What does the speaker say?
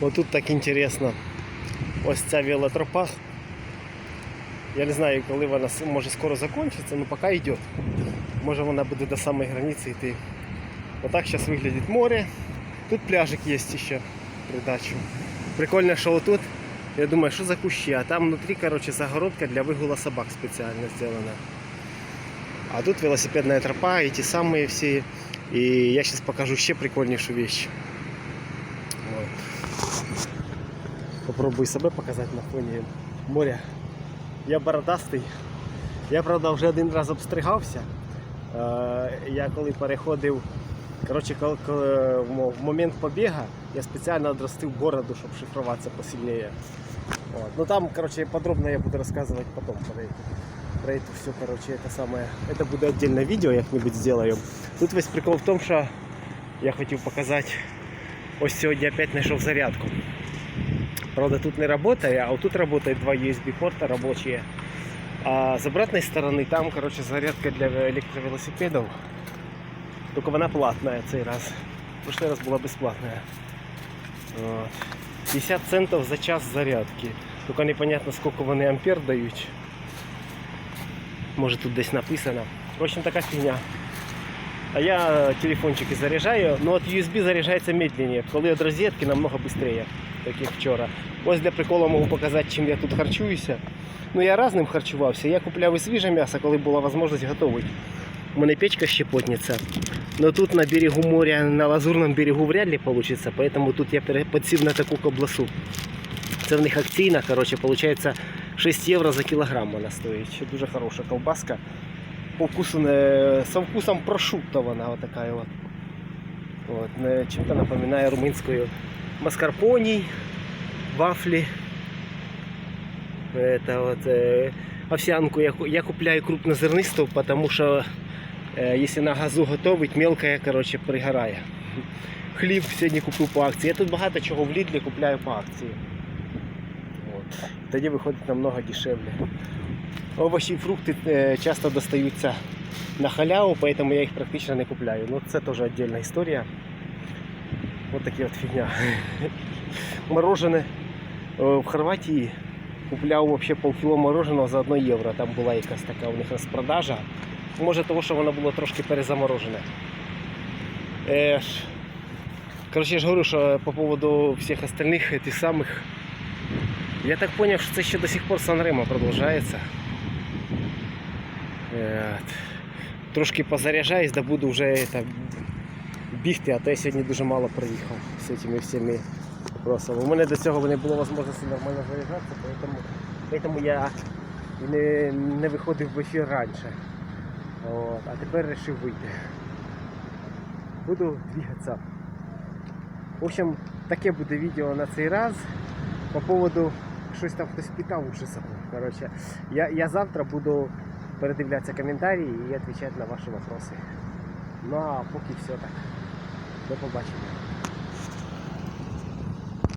Отут так інтересно. Ось ця велотропа. Я не знаю, коли вона може скоро закінчиться, але поки йде. Може вона буде до самої границі йти. Отак зараз виглядить море. Тут пляжик є ще придачу. Прикольно, що отут, я думаю, що за кущі, а там внутрі, короче, загородка для вигула собак спеціально зроблена. А тут велосипедная тропа, и те самые все. И я сейчас покажу ще прикольнейшую вещь. Вот. Попробую себе показати на фоні моря. Я бородастий. Я, правда, вже один раз обстригався. Е, Я коли переходив, коротше, коли, коли в мо- в момент побіга, я спеціально одростив бороду, щоб шифруватися посильніше. Вот. Ну там, короче, подробно я буду рассказывать потом про это, про это все, короче, это самое. Это будет отдельное видео, як-нибудь сделаем. Тут весь прикол в том, що я хотів показати. Ось сьогодні опять знайшов зарядку. Правда, тут не работает, а вот тут работает два USB порта рабочие. А с обратной стороны там, короче, зарядка для электровелосипедов. Только вона платная цей раз. В прошлый раз была бесплатная. Вот. 50 центов за час зарядки. Только непонятно, сколько вони ампер дають. Може тут десь написано. В общем, така фігня. А я телефончики заряджаю, но от USB заряджається медленніше, коли від розетки намного швидше, так як вчора. Ось для приколу можу показати, чим я тут харчуюся. Ну я разним харчувався. Я купляв і свіже м'ясо, коли була можливість готувати. У мене печка щепотниця. Но тут на берегу моря, на лазурном берегу вряд ли получится, поэтому тут я подсів на таку кобласу. Це в них акційна, короче, получается 6 євро за кілограм вона стоїть. Дуже хороша ковбаска По вкусу не... со вкусом прошутто вона вот такая вот. Вот, не- чем-то напоминає румынскую. Маскарпоний, вафли. Это вот, э, овсянку я, ку- я купляю крупнозернисту, потому что Е, Якщо на газу готовить, мелкая, короче, пригорає. Хліб сьогодні купив по акції. Я тут багато чого в Лідлі купляю по акції. От. Тоді виходить намного дешевле. Овочі і фрукти е, часто достаються на халяву, поэтому я їх практично не купляю. Ну це теж віддільна історія. Ось такі от фігня. Морожене е, в Хорватії купляв вообще полкіло мороженого за 1 євро. Там була якась така у них розпродажа. Може того, що воно було трошки перезаморожене. Е, ж, я ж говорю, що по поводу всіх остальних тих самих. Я так зрозумів, що це ще до сих пор Сан-Ремо продовжується. Е, от. Трошки позаряджаюсь, да буду вже это, бігти, а то я сьогодні дуже мало приїхав з цими всіми вопросами. У мене до цього не було можливості нормально заряджатися, поэтому, поэтому я і не, не виходив в ефір раніше. От, а тепер вирішив вийти. Буду двигатися. В общем, таке буде відео на цей раз. По поводу щось там хтось питав уже забув. Короче, я, я завтра буду передивлятися коментарі і відповідати на ваші питання. Ну а поки все так. До побачення.